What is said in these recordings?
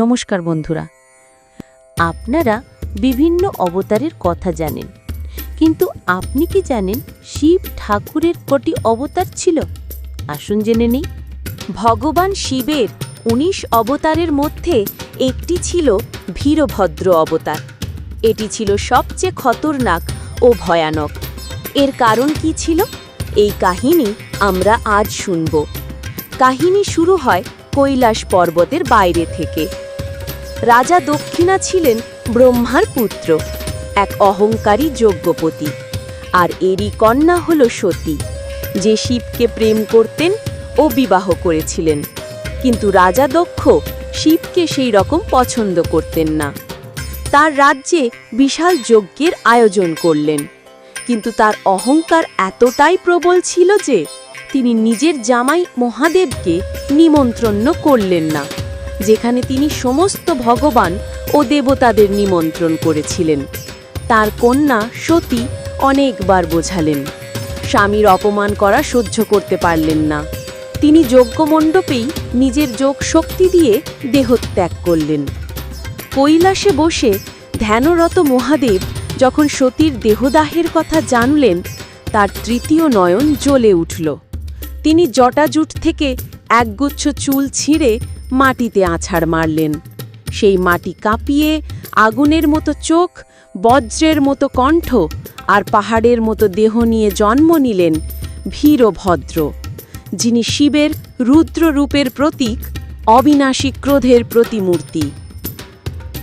নমস্কার বন্ধুরা। আপনারা বিভিন্ন অবতারের কথা জানেন, কিন্তু আপনি কি জানেন শিব ঠাকুরের কটি অবতার ছিল? আসুন জেনে নেই। ভগবান শিবের উনিশ অবতারের মধ্যে একটি ছিল ভীরভদ্র অবতার। এটি ছিল সবচেয়ে খতরনাক ও ভয়ানক। এর কারণ কি ছিল? এই কাহিনী আমরা আজ শুনব। কাহিনী শুরু হয় কৈলাস পর্বতের বাইরে থেকে। রাজা দক্ষিণা ছিলেন ব্রহ্মার পুত্র, এক অহংকারী যজ্ঞপতি। আর এরই কন্যা হল সতী, যে শিবকে প্রেম করতেন ও বিবাহ করেছিলেন। কিন্তু রাজা দক্ষ শিবকে সেই রকম পছন্দ করতেন না। তার রাজ্যে বিশাল যজ্ঞের আয়োজন করলেন। কিন্তু তার অহংকার এতটাই প্রবল ছিল যে, তিনি নিজের জামাই মহাদেবকে নিমন্ত্রণ করলেন না। যেখানে তিনি সমস্ত ভগবান ও দেবতাদের নিমন্ত্রণ করেছিলেন। তার কন্যা সতী অনেকবার বোঝালেন, স্বামীর অপমান করা সহ্য করতে পারলেন না। তিনি যজ্ঞমণ্ডপেই নিজের যোগ শক্তি দিয়ে দেহত্যাগ করলেন। কৈলাসে বসে ধ্যানরত মহাদেব যখন সতীর দেহদাহের কথা জানলেন, তার তৃতীয় নয়ন জ্বলে উঠল। তিনি জটাজুট থেকে একগুচ্ছ চুল ছিঁড়ে মাটিতে আছাড় মারলেন। সেই মাটি কাঁপিয়ে আগুনের মতো চোখ, বজ্রের মতো কণ্ঠ আর পাহাড়ের মতো দেহ নিয়ে জন্ম নিলেন ভীরভদ্র যিনি শিবের রুদ্র রূপের প্রতীক, অবিনাশী ক্রোধের প্রতিমূর্তি।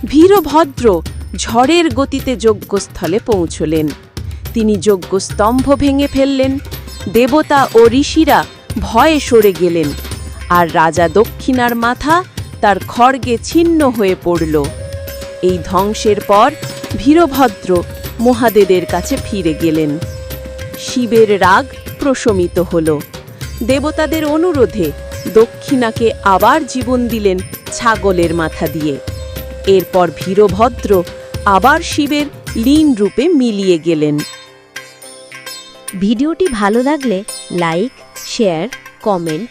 ভীরভদ্র ঝড়ের গতিতে যজ্ঞস্থলে পৌঁছলেন। তিনি যজ্ঞস্তম্ভ ভেঙে ফেললেন। দেবতা ও ঋষিরা ভয়ে সরে গেলেন। আর রাজা দক্ষিণার মাথা তার খড়গে ছিন্ন হয়ে পড়ল। এই ধ্বংসের পর ভীরভদ্র মহাদেবের কাছে ফিরে গেলেন। শিবের রাগ প্রশমিত হল। দেবতাদের অনুরোধে দক্ষিণাকে আবার জীবন দিলেন ছাগলের মাথা দিয়ে। এরপর ভীরভদ্র আবার শিবের লীন রূপে মিলিয়ে গেলেন। ভিডিওটি ভালো লাগলে লাইক, শেয়ার, কমেন্ট